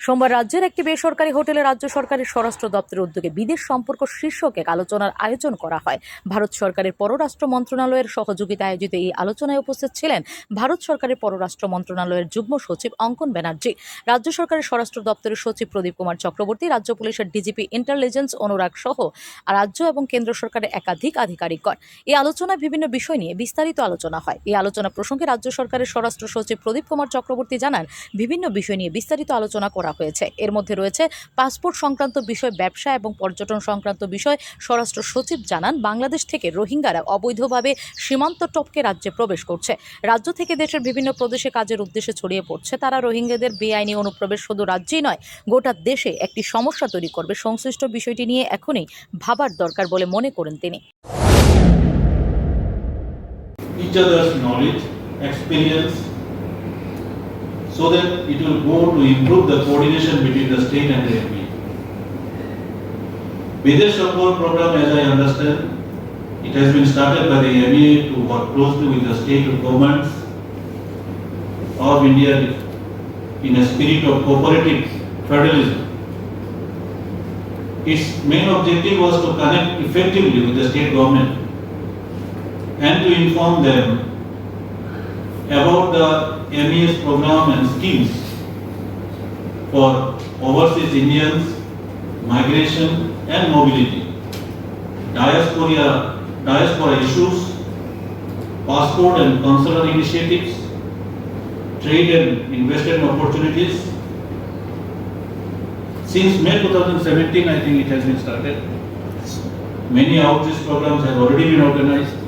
সোমবার রাজ্যের একটি বেসরকারি হোটেলে রাজ্য সরকারের স্বরাষ্ট্র দপ্তরের উদ্যোগে বিদেশ সম্পর্ক শীর্ষক এক আলোচনার আয়োজন করা হয়। ভারত সরকারের পররাষ্ট্র মন্ত্রণালয়ের সহযোগিতায় আয়োজিত এই আলোচনায় উপস্থিত ছিলেন ভারত সরকারের পররাষ্ট্র মন্ত্রণালয়ের যুগ্ম সচিব অঙ্কন ব্যানার্জি। রাজ্য সরকারের স্বরাষ্ট্র দপ্তরের সচিব প্রদীপ কুমার চক্রবর্তী, রাজ্য পুলিশের ডিজিপি ইন্টেলিজেন্স অনুরাগ সহ রাজ্য এবং কেন্দ্র সরকারের একাধিক আধিকারিকগণ। এই আলোচনায় বিভিন্ন বিষয় নিয়ে বিস্তারিত আলোচনা হয়। এই আলোচনা প্রসঙ্গে রাজ্য সরকারের স্বরাষ্ট্র সচিব প্রদীপ কুমার চক্রবর্তী জানান, বিভিন্ন বিষয় নিয়ে বিস্তারিত আলোচনা করা হয়েছে। এর মধ্যে রয়েছে পাসপোর্ট সংক্রান্ত বিষয় ব্যবসা এবং পর্যটন সংক্রান্ত বিষয়। স্বরাষ্ট্র সচিব জানান বাংলাদেশ থেকে রোহিঙ্গারা অবৈধভাবে সীমান্ত টপকে রাজ্যে প্রবেশ করছে। রাজ্য থেকে দেশের বিভিন্ন প্রদেশে কাজের উদ্দেশ্যে ছড়িয়ে পড়ছে। তারা রোহিঙ্গাদের বেআইনি অনুপ্রবেশ শুধু রাজ্যেই নয় গোটা দেশে একটি সমস্যা তৈরি করবে। সংশ্লিষ্ট বিষয়টি নিয়ে এখনই ভাবার দরকার বলে মনে করেন তিনি। Each other's knowledge, experience, so that it will go to improve the coordination between the state and the MP. Videsh support program, as I understand, it has been started by the MEA to work closely with the state governments of India in a spirit of cooperative federalism. Its main objective was to connect effectively with the state government and to inform them about the MES program and schemes for overseas Indians, migration and mobility, diaspora, diaspora issues, passport and consular initiatives, trade and investment opportunities. Since May 2017, I think it has been started. Many outreach programs have already been organized.